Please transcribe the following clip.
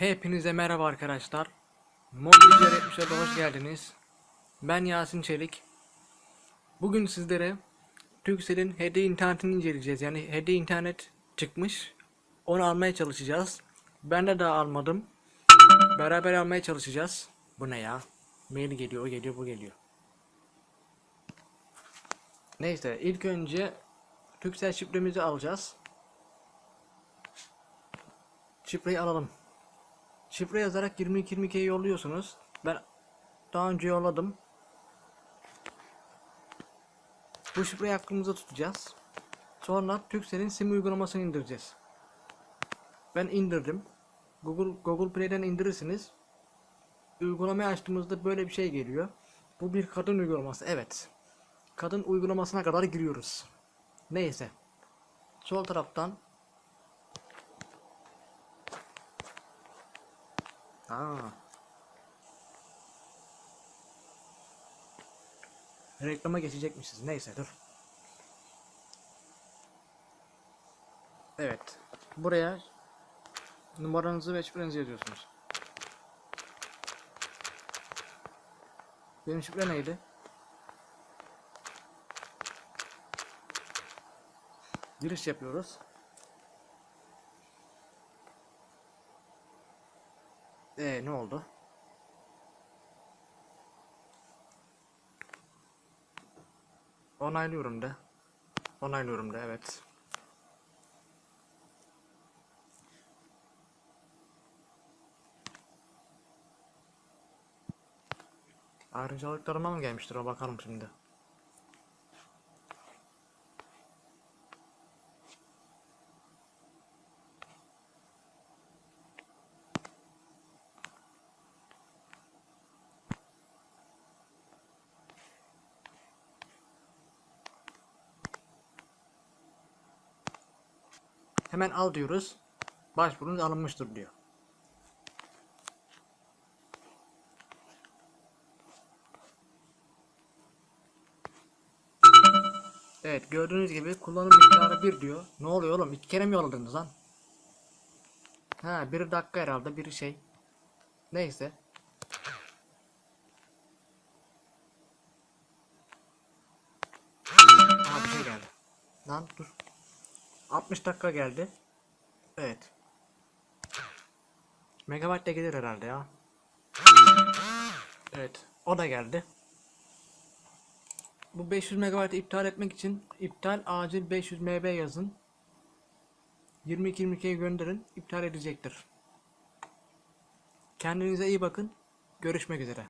Hepinize merhaba arkadaşlar. Mobilcer 70'e hoş geldiniz. Ben Yasin Çelik. Bugün sizlere Turkcell'in HD internetini inceleyeceğiz. Yani HD internet çıkmış. Onu almaya çalışacağız. Ben de daha almadım. Beraber almaya çalışacağız. Bu ne ya? Mail geliyor, o geliyor, bu geliyor. Neyse ilk önce Turkcell şifremizi alacağız. Şifreyi alalım. Şifre yazarak 2222'ye yolluyorsunuz. Ben daha önce yolladım. Bu şifreyi aklımıza tutacağız. Sonra Turkcell'in sim uygulamasını indireceğiz. Ben indirdim. Google Google Play'den indirirsiniz. Uygulamayı açtığımızda böyle bir şey geliyor. Bu bir kadın uygulaması. Evet. Kadın uygulamasına kadar giriyoruz. Neyse. Sol taraftan Aa. Reklama geçecekmişiz. Neyse dur. Evet. Buraya numaranızı ve şifrenizi yazıyorsunuz. Benim şifre neydi? Giriş yapıyoruz. Ee ne oldu? Onaylıyorum da. Onaylıyorum da evet. Ayrıcalıklarıma mı gelmiştir o bakalım şimdi. Hemen al diyoruz. Başvurunuz alınmıştır diyor. Evet gördüğünüz gibi kullanım miktarı 1 diyor. Ne oluyor oğlum? İki kere mi yolladınız lan? Ha bir dakika herhalde bir şey. Neyse. Aa bir şey geldi. Lan dur. 60 dakika geldi. Evet. Megabyte de gelir herhalde ya. Evet. O da geldi. Bu 500 megabaytı iptal etmek için iptal acil 500 MB yazın. 22-22'ye gönderin. iptal edecektir. Kendinize iyi bakın. Görüşmek üzere.